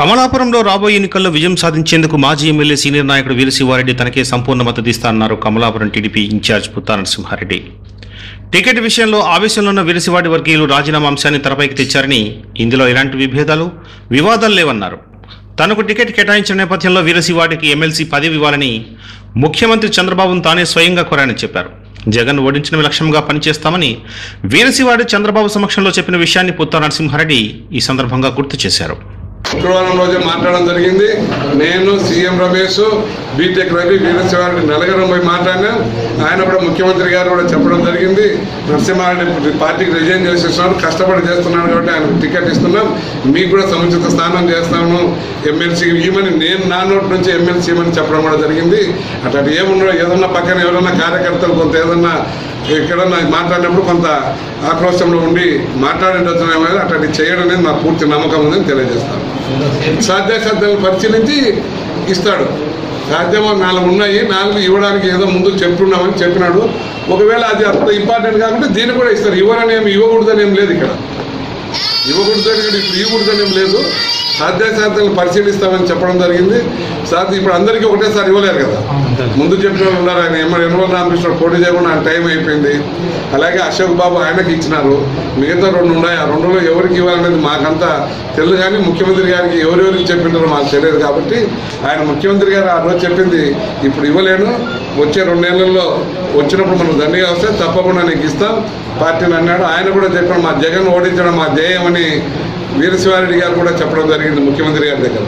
కమలాపురంలో రాబోయే ఎన్నికల్లో విజయం సాధించేందుకు మాజీ ఎమ్మెల్యే సీనియర్ నాయకుడు వీరశివారెడ్డి తనకే సంపూర్ణ మద్దతు ఇస్తానన్నారు Kamalapuram TDP incharge Putta Narasimhareddy. Ticket విషయంలో ఆవేశంలో ఉన్న వీరశివాడి వర్గీయులు రాజీనామా అంశాన్ని తెరపైకి తెచ్చారని ఇందులో ఎలాంటి విభేదాలు వివాదాలు లేవన్నారు. తనకు టికెట్ కేటాయించిన నేపథ్యంలో వీరశివాడికి ఎమ్మెల్సీ పదవి ఇవ్వాలని ముఖ్యమంత్రి చంద్రబాబును తానే స్వయంగా కోరానని చెప్పారు. జగన్ ఓడించడం లక్ష్యంగా పనిచేస్తామని వీరశివాడి చంద్రబాబు సమక్షంలో చెప్పిన విషయాన్ని పుత్తా నరసింహారెడ్డి ఈ సందర్భంగా గుర్తు చేశారు. శుక్రవారం రోజే మాట్లాడడం జరిగింది. నేను CM Ramesh B Tech Ravi Veerashivareddy నలగరం పోయి మాట్లాడినా. ఆయన కూడా ముఖ్యమంత్రి గారు కూడా చెప్పడం జరిగింది. నరసింహారెడ్డి పార్టీకి రిజైన్ చేసేస్తున్నాడు కష్టపడి చేస్తున్నాడు కాబట్టి ఆయనకు టికెట్ ఇస్తున్నాం. మీకు కూడా సముచిత స్థానం చేస్తాను ఎమ్మెల్సీ ఇవ్వమని నేను నా నోటి నుంచి ఎమ్మెల్సీ ఇవ్వమని చెప్పడం కూడా జరిగింది. అట్లా ఏమున్నా ఏదన్నా పక్కన ఎవరన్నా కార్యకర్తలు కొంత ఏదన్నా ఇక్కడ మాట్లాడినప్పుడు కొంత ఆక్రోశంలో ఉండి మాట్లాడేటట్టున్నామో అట్లాంటి చేయడం అనేది నా పూర్తి నమ్మకం ఉందని తెలియజేస్తాను. సాధ్యాసాధ్యాలను పరిశీలించి ఇస్తాడు. సాధ్యమో నాలుగు ఉన్నాయి. నాలుగు ఇవ్వడానికి ఏదో ముందు చెప్పున్నామని చెప్పినాడు. ఒకవేళ అది అంత ఇంపార్టెంట్ కాకుంటే దీన్ని కూడా ఇస్తారు. ఇవ్వరని ఏమి ఇవ్వకూడదని ఏం లేదు ఇక్కడ. ఇవ్వకూడదని ఇప్పుడు ఇవ్వకూడదని ఏం లేదు. సాధ్యాసాధ్యాలను పరిశీలిస్తామని చెప్పడం జరిగింది. సాధ్య ఇప్పుడు అందరికీ ఒకటేసారి ఇవ్వలేరు కదా. ముందు చెప్పిన వాళ్ళు ఉన్నారు. ఆయన ఎమ్మెల్యే యనమల రామకృష్ణ పోటీ చేయకుండా ఆయన టైం అయిపోయింది. అలాగే అశోక్ బాబు ఆయనకి ఇచ్చినారు. మిగతా రెండు ఉన్నాయి. ఆ రెండులో ఎవరికి ఇవ్వాలనేది మాకంతా తెలియదు కానీ ముఖ్యమంత్రి గారికి ఎవరెవరికి చెప్పింటారో మాకు తెలియదు కాబట్టి ఆయన ముఖ్యమంత్రి గారు ఆ రోజు చెప్పింది ఇప్పుడు ఇవ్వలేను. వచ్చే రెండు నెలల్లో వచ్చినప్పుడు మనం దండిగా వస్తే తప్పకుండా నీకు ఇస్తాం. పార్టీని అన్నాడు ఆయన కూడా చెప్పాడు మా జగన్ ఓడించడం మా ధ్యేయం అని వీరశివారెడ్డి గారు కూడా చెప్పడం జరిగింది ముఖ్యమంత్రి గారి దగ్గర.